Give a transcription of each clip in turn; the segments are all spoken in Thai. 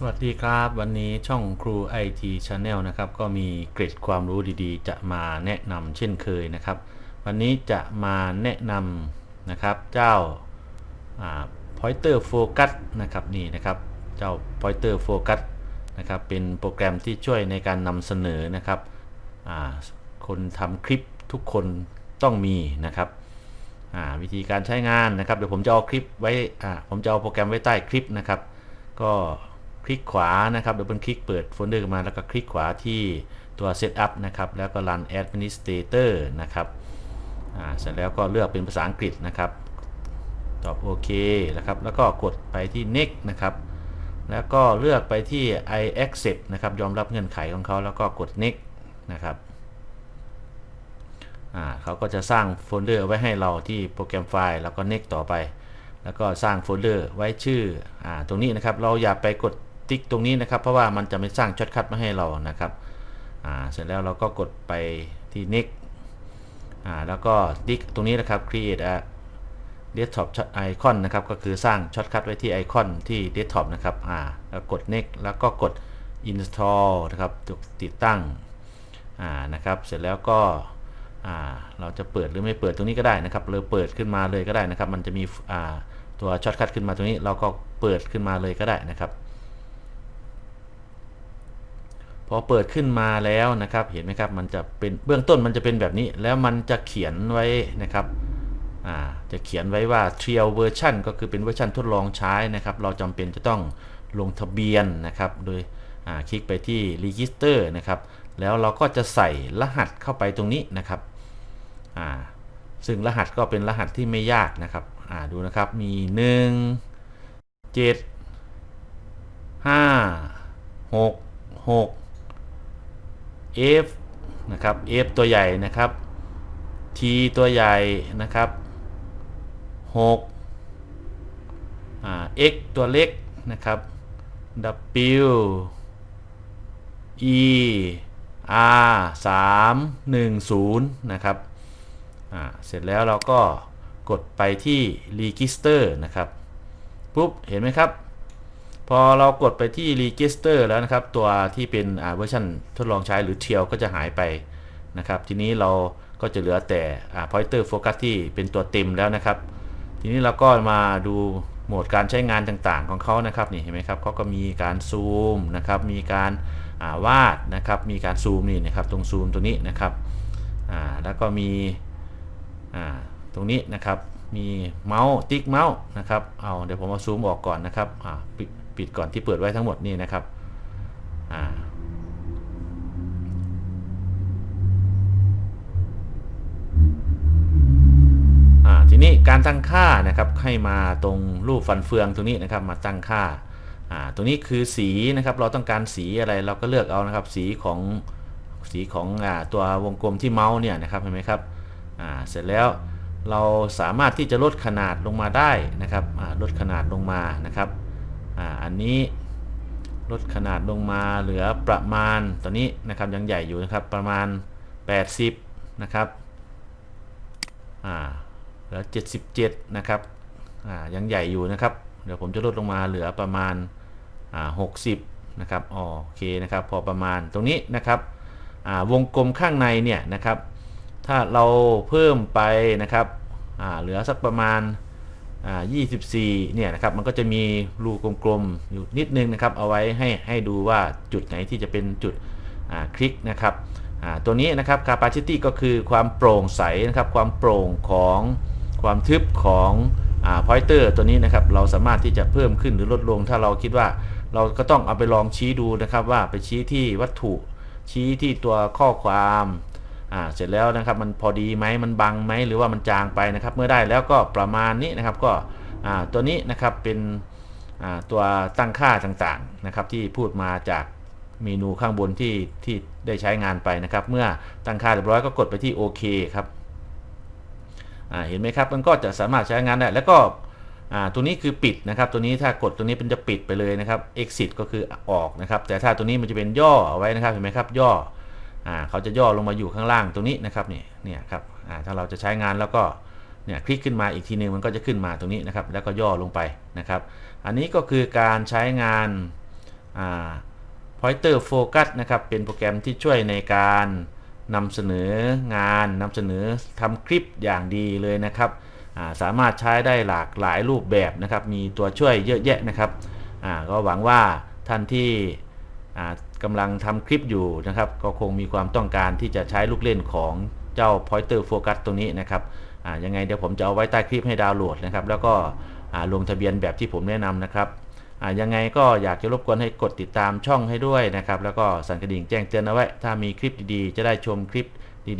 สวัสดีครับ วันนี้ช่องครู IT Channel นะครับ ก็มีเกร็ดความรู้ดีๆ จะมาแนะนำเช่นเคยนะครับ วันนี้จะมาแนะนำนะครับเจ้า Pointer Focus นะครับนี่นะครับเจ้า Pointer Focus นะครับเป็นโปรแกรมที่ช่วยในการนำเสนอนะครับคนทำคลิปทุกคนต้องมีนะครับวิธีการใช้งานนะครับเดี๋ยวผมจะเอาคลิปไว้ผมจะเอาโปรแกรมไว้ใต้คลิปนะครับ ก็ ลิกขวานะครับเดี๋ยวเป็นคลิกเปิดโฟลเดอร์มาแล้วก็คลิกขวาที่ตัว Setup นะครับ แล้วก็ Run Administrator นะครับอ่าเสร็จแล้วก็เลือกเป็นภาษาอังกฤษนะครับ ตอบโอเคนะครับ แล้วก็กดไปที่ Next นะครับ แล้วก็เลือกไปที่ I accept นะครับ ยอมรับเงื่อนไขของเขาแล้วก็กด Next นะครับอ่าเขาก็จะสร้างโฟลเดอร์ไว้ให้เราที่โปรแกรมไฟล์ แล้วก็ Next ต่อไป แล้วก็สร้างโฟลเดอร์ไว้ชื่ออ่าตรงนี้นะครับ เราอย่าไปกด ติ๊กตรงนี้นะครับ เพราะว่ามันจะไม่สร้างช็อตคัทมาให้เรานะครับเสร็จแล้วเราก็กดไปที่ next แล้วก็ติ๊กตรงนี้นะครับ create a desktop icon นะครับ ก็คือสร้างช็อตคัทไว้ที่ไอคอนที่ desktop นะครับแล้วกด next แล้วก็กด install นะครับติดตั้งนะครับ เสร็จแล้วก็เราจะเปิดหรือไม่เปิดตรงนี้ก็ได้นะครับเราเปิดขึ้นมาเลยก็ได้นะครับ มันจะมีตัวช็อตคัทขึ้นมาตรงนี้ เราก็เปิดขึ้นมาเลยก็ได้นะครับ พอเปิดขึ้นมาแล้วนะครับ เห็นไหมครับมันจะเป็นเบื้องต้นมันจะเป็นแบบนี้ แล้วมันจะเขียนไว้นะครับจะเขียนไว้ว่า trial version ก็คือเป็นเวอร์ชันทดลองใช้นะครับ เราจำเป็นจะต้องลงทะเบียนนะครับ โดยคลิกไปที่ register นะครับ แล้วเราก็จะใส่รหัสเข้าไปตรงนี้นะครับซึ่งรหัสก็เป็นรหัสที่ไม่ยากนะครับดูนะครับมี 1 7 5 6 6 F นะครับ F ตัวใหญ่นะครับ T ตัวใหญ่นะครับ6อ่า X ตัวเล็กนะครับ W E R 3 1 0นะครับอ่าเสร็จแล้วเราก็กดไปที่ Register นะครับ ปุ๊บ เห็นไหมครับ พอเรากดไปที่ Register แล้วนะครับ ตัวที่เป็นเวอร์ชันทดลองใช้หรือเทียวก็จะหายไปนะครับ ทีนี้เราก็จะเหลือแต่ Pointer Focus ที่เป็นตัวเต็มแล้วนะครับ ทีนี้เราก็มาดูโหมดการใช้งานต่างๆ ของเขานะครับนี่เห็นไหมครับเขาก็มีการซูมนะครับมีการวาดนะครับมีการซูมนี่นะครับตรงซูมตัวนี้นะครับแล้วก็มีตรงนี้นะครับมีเมาส์ติ๊กเมาส์นะครับเอาเดี๋ยวผมเอาซูมออกก่อนนะครับ ปิดก่อนที่เปิดไว้ทั้งหมดนี่นะครับทีนี้การตั้งค่านะครับให้มาตรงรูปฟันเฟืองตรงนี้นะครับมาตั้งค่าตรงนี้คือสีนะครับเราต้องการสีอะไรเราก็เลือกเอานะครับ สีของสีของอตัววงกลมที่เมาส์เนี่ยนะครับเห็นไหมครับเสร็จแล้วเราสามารถที่จะลดขนาดลงมาได้นะครับลดขนาดลงมานะครับ ออันนี้ลดขนาดลงมาเหลือประมาณตอนนี้นะครับยังใหญ่อยู่นะครับประมาณ 80 นะครับอ่าเหลือ 77 นะครับอ่ายังใหญ่อยู่นะครับ เดี๋ยวผมจะลดลงมาเหลือประมาณอ่า60 นะครับโอเคนะครับพอประมาณตรงนี้นะครับอ่าวงกลมข้างในเนี่ยนะครับ ถ้าเราเพิ่มไปนะครับอ่าเหลือสักประมาณ 24 เนี่ยนะครับมันก็จะมีรูกลมๆอยู่นิดนึงนะครับเอาไว้ให้ให้ดูว่าจุดไหนที่จะเป็นจุดคลิกนะครับตัวนี้นะครับ capacity ก็คือความโปร่งใสนะครับความโปร่งของความทึบของอ pointer ตัวนี้นะครับเราสามารถที่จะเพิ่มขึ้นหรือลดลง ถ้าเราคิดว่าเราก็ต้องเอาไปลองชี้ดูนะครับว่าไปชี้ที่วัตถุชี้ที่ตัวข้อความ อ่าเสร็จแล้วนะครับมันพอดีไหมมันบังไหมหรือว่ามันจางไปนะครับ เมื่อได้แล้วก็ประมาณนี้นะครับก็อ่าตัวนี้นะครับเป็นอ่าตัวตั้งค่าต่างๆนะครับที่พูดมาจากเมนูข้างบนที่ที่ได้ใช้งานไปนะครับ เมื่อตั้งค่าเรียบร้อยก็กดไปที่โอเคครับเห็นไหมครับมันก็จะสามารถใช้งานได้ แล้วก็ตัวนี้คือปิดนะครับ ตัวนี้ถ้ากดตัวนี้เป็นจะปิดไปเลยนะครับ exit ก็คือออกนะครับ แต่ถ้าตัวนี้มันจะเป็นย่อเอาไว้นะครับเห็นไหมครับย่อ เขาจะย่อลงมาอยู่ข้างล่างตรงนี้นะครับนี่เนี่ยครับถ้าเราจะใช้งานแล้วก็เนี่ยคลิกขึ้นมาอีกทีนึงมันก็จะขึ้นมาตรงนี้นะครับ แล้วก็ย่อลงไปนะครับ อันนี้ก็คือการใช้งานอ่า Pointer Focus นะครับ เป็นโปรแกรมที่ช่วยในการนำเสนองานนำเสนอทำคลิปอย่างดีเลยนะครับาสามารถใช้ได้หลากหลายรูปแบบนะครับ มีตัวช่วยเยอะแยะนะครับก็หวังว่าท่านที่ กำลังทำคลิปอยู่นะครับ ก็คงมีความต้องการที่จะใช้ลูกเล่นของเจ้า Pointer Focus ตรงนี้นะครับยังไงเดี๋ยวผมจะเอาไว้ใต้คลิปให้ดาวน์โหลดนะครับ แล้วก็ลงทะเบียนแบบที่ผมแนะนำนะครับยังไงก็อยากจะรบกวนให้กดติดตามช่องให้ด้วยนะครับ แล้วก็สั่นกระดิ่งแจ้งเตือนเอาไว้ ถ้ามีคลิปดีๆ จะได้ชมคลิป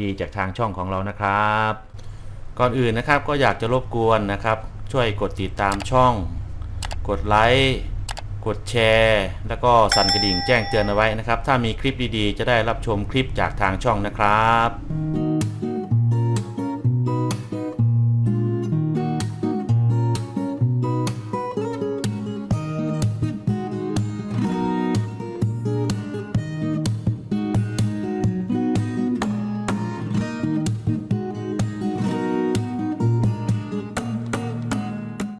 ดีๆ จากทางช่องของเรานะครับ ก่อนอื่นนะครับก็อยากจะรบกวนนะครับ ช่วยกดติดตามช่อง กดไลค์ กดแชร์ แล้วก็สั่นกระดิ่งแจ้งเตือนเอาไว้นะครับ ถ้ามีคลิปดีๆ จะได้รับชมคลิปจากทางช่องนะครับ